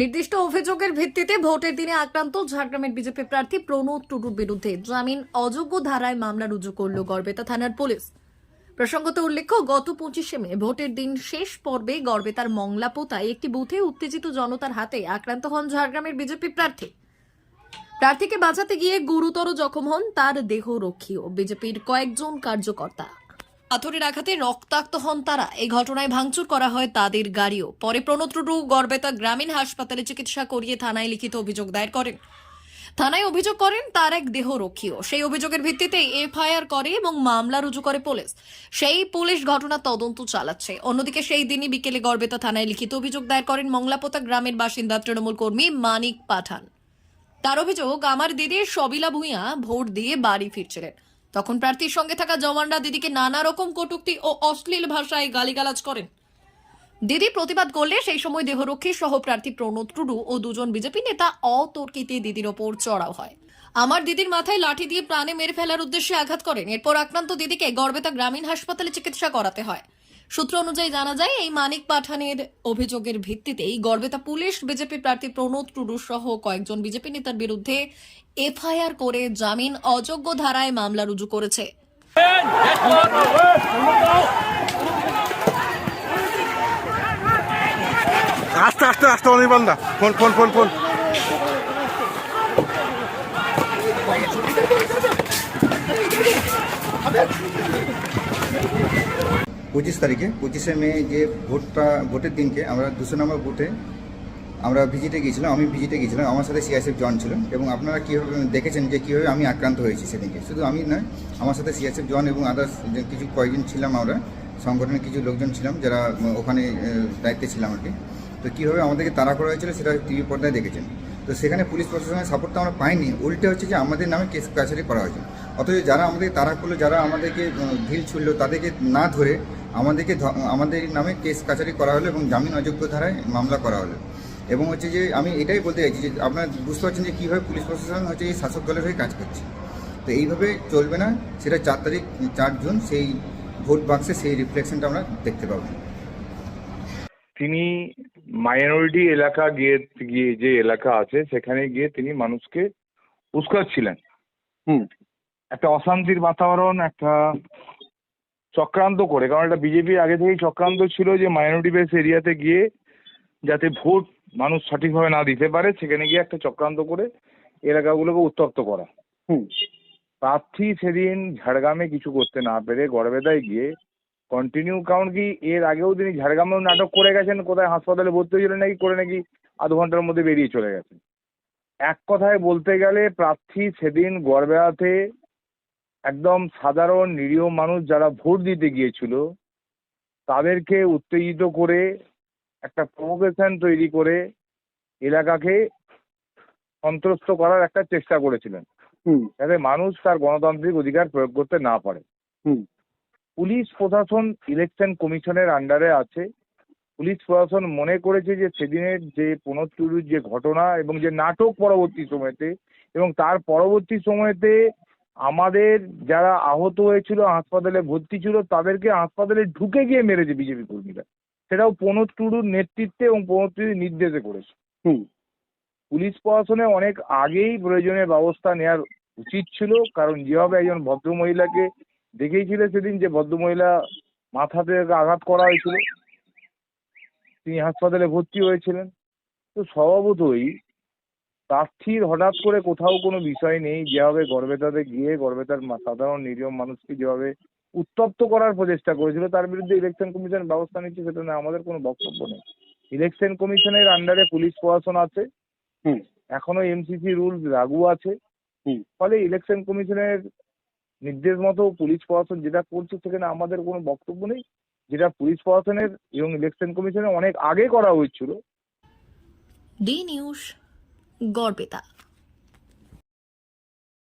নির্দিষ্ট অভিযোগের ভিত্তিতে ভোটের দিনে আক্রান্ত ঝাড়গ্রামের বিজেপি প্রার্থী প্রণোদ টুডুর বিরুদ্ধে জামিন অযোগ্য ধারায় মামলা রুজু করল গড়বেতা থানার পুলিশ। প্রসঙ্গত উল্লেখ্য, গত পঁচিশে মে ভোটের দিন শেষ পর্বে গড়বেতার মংলাপোতায় একটি বুথে উত্তেজিত জনতার হাতে আক্রান্ত হন ঝাড়গ্রামের বিজেপি প্রার্থী। প্রার্থীকে বাঁচাতে গিয়ে গুরুতর জখম হন তার দেহরক্ষীও বিজেপির কয়েকজন কার্যকর্তা। পাথরের আঘাতে রক্তাক্ত হন তারা। এই ঘটনায় ভাঙচুর করা হয় তাদের গাড়িও। পরে প্রণত টুডু গড়বেতা গ্রামীণ হাসপাতালে চিকিৎসা করিয়ে থানায় লিখিত অভিযোগ দায়ের করেন। থানায় অভিযোগ করেন, তার এক দেহরক্ষীও। সেই অভিযোগের ভিত্তিতে এফআইআর করে এবং মামলা রুজু করে পুলিশ। সেই পুলিশ ঘটনা তদন্ত চালাচ্ছে। অন্যদিকে সেই দিনই বিকেলে গড়বেতা থানায় লিখিত অভিযোগ দায়ের করেন মংলাপোতা গ্রামের বাসিন্দা তৃণমূল কর্মী মানিক পাঠান। তার অভিযোগ, আমার দিদি সবিলা ভূঁইয়া ভোট দিয়ে বাড়ি ফিরছিলেন। তখন প্রার্থীর সঙ্গে থাকা জওয়ানরা দিদিকে নানা রকম কটুক্তি ও অশ্লীল ভাষায় গালিগালাজ করেন। দিদি প্রতিবাদ করলে সেই সময় দেহরক্ষী সহ প্রার্থী প্রণোদ টুডু ও দুজন বিজেপি নেতা অতর্কিতে দিদির ওপর চড়াও হয়। আমার দিদির মাথায় লাঠি দিয়ে প্রাণে মেরে ফেলার উদ্দেশ্যে আঘাত করেন। এরপর আক্রান্ত দিদিকে গর্বেতা গ্রামীণ হাসপাতালে চিকিৎসা করাতে হয়। সূত্র অনুযায়ী জানা যায়, এই মানিক পাঠানের অভিযোগের ভিত্তিতেই গর্বেতা পুলিশ, বিজেপি প্রার্থী প্রণোদ টুডু সহ কয়েকজন বিজেপি নেতার বিরুদ্ধে এফআইআর করে জামিন অযোগ্য ধারায় মামলা রুজু করেছে। আস্তে আস্তে আস্তে অনির্বাণদা ফোন ফোন ফোন ফোন। পঁচিশ তারিখে, পঁচিশে মে যে ভোটটা, ভোটের দিনকে আমরা দুশো নম্বর বুথে আমরা ভিজিটে গিয়েছিলাম, আমি ভিজিটে গিয়েছিলাম, আমার সাথে সিআইএসএফ জন ছিল এবং আপনারা কীভাবে দেখেছেন যে কীভাবে আমি আক্রান্ত হয়েছি সেদিনকে? শুধু আমি নয়, আমার সাথে সিআইএসএফ জন এবং আদার্স কিছু কয়েকজন ছিলাম আমরা, সংগঠনের কিছু লোকজন ছিলাম, যারা ওখানে দায়িত্বে ছিলাম আর কি। তো কীভাবে আমাদেরকে তাড়া করা হয়েছিল সেটা টিভি পর্দায় দেখেছেন। তো সেখানে পুলিশ প্রশাসনের সাপোর্ট তো আমরা পাইনি, উল্টে হচ্ছে যে আমাদের নামে কেস কাছারি করা হয়েছে। অথচ যারা আমাদের তাড়া করল, যারা আমাদেরকে ঢিল ছুড়লো, তাদেরকে না ধরে আমাদেরকে আমাদের নামে কেস কাছারি করা হলো এবং জামিন অযোগ্য ধারায় মামলা করা হলো। এবং হচ্ছে যে আমি এটাই বলতে চাইছি যে আপনারা বুঝতে পারছেন যে কীভাবে পুলিশ প্রশাসন হচ্ছে এই শাসক দলের হয়ে কাজ করছে। তো এইভাবে চলবে না সেটা চার তারিখ চার জুন সেই ভোট বাক্সে সেই রিফ্লেকশনটা আমরা দেখতে পাবো। তিনি মাইনরিটি এলাকা গিয়ে গিয়ে যে এলাকা আছে সেখানে গিয়ে তিনি মানুষকে উস্কাচ্ছিলেন। হুম। একটা অশান্তির বাতাবরণ একটা চক্রান্ত করে কারণ এটা বিজেপি আগে থেকেই চক্রান্ত ছিল যে মাইনরিটি বেস এরিয়াতে গিয়ে যাতে ভোট মানুষ সঠিকভাবে না দিতে পারে সেখানে গিয়ে একটা চক্রান্ত করে এলাকাগুলোকে উত্তপ্ত করা। প্রার্থী সেদিন ঝাড়গ্রামে কিছু করতে না পেরে গড়বেদায় গিয়ে কন্টিনিউ কারণ কি এর আগেও তিনি ঝাড়গ্রামেও নাটক করে গেছেন কোথায় হাসপাতালে ভর্তি হয়েছিলেন নাকি করে নাকি আধ ঘণ্টার মধ্যে বেরিয়ে চলে গেছেন এক কথায় বলতে গেলে প্রার্থী সেদিন গড়বেড়াতে একদম সাধারণ নিরীহ মানুষ যারা ভোট দিতে গিয়েছিল তাদেরকে উত্তেজিত করে একটা প্রভোকেশন তৈরি করে এলাকাকে সন্ত্রস্ত করার একটা চেষ্টা করেছিলেন। যাতে মানুষ তার গণতান্ত্রিক অধিকার প্রয়োগ করতে না পারে। পুলিশ প্রশাসন ইলেকশন কমিশনের আন্ডারে আছে। পুলিশ প্রশাসন মনে করেছে যে সেদিনের যে চুরির যে ঘটনা এবং যে নাটক পরবর্তী সময়তে এবং তার পরবর্তী সময়তে আমাদের যারা আহত হয়েছিল হাসপাতালে ভর্তি ছিল তাদেরকে হাসপাতালে ঢুকে গিয়ে মেরেছে বিজেপি কর্মীরা। সেটাও প্রণোদ টুডুর নেতৃত্বে এবং প্রণোদ টুডুর নির্দেশে করেছে। পুলিশ প্রশাসনে অনেক আগেই প্রয়োজনীয় ব্যবস্থা নেওয়ার উচিত ছিল কারণ যেভাবে একজন ভদ্রমহিলাকে দেখেইছিল সেদিন যে ভদ্রমহিলা মাথাতে আঘাত করা হয়েছিল তিনি হাসপাতালে ভর্তি হয়েছিলেন। তো স্বভাবতই প্রার্থীর হঠাৎ করে কোথাও কোনো বিষয় নেই যেভাবে গড়বেতাতে গিয়ে গড়বেতার মা- সাধারণ নিরীহ মানুষকে যেভাবে উত্তপ্ত করার প্রচেষ্টা করেছিল তার বিরুদ্ধে ইলেকশন কমিশন ব্যবস্থা নিচ্ছে সেটা নিয়ে আমাদের কোনো বক্তব্য নেই। ইলেকশন কমিশনের আন্ডারে পুলিশ প্রশাসন আছে। এখনও এমসিসি রুল লাগু আছে। ফলে ইলেকশন কমিশনের নির্দেশ মতো পুলিশ প্রশাসন যেটা করছে সেখানে আমাদের কোনো বক্তব্য নেই। যেটা পুলিশ প্রশাসনের এবং ইলেকশন কমিশনের অনেক আগে করা হয়েছিল। D news Garhbeta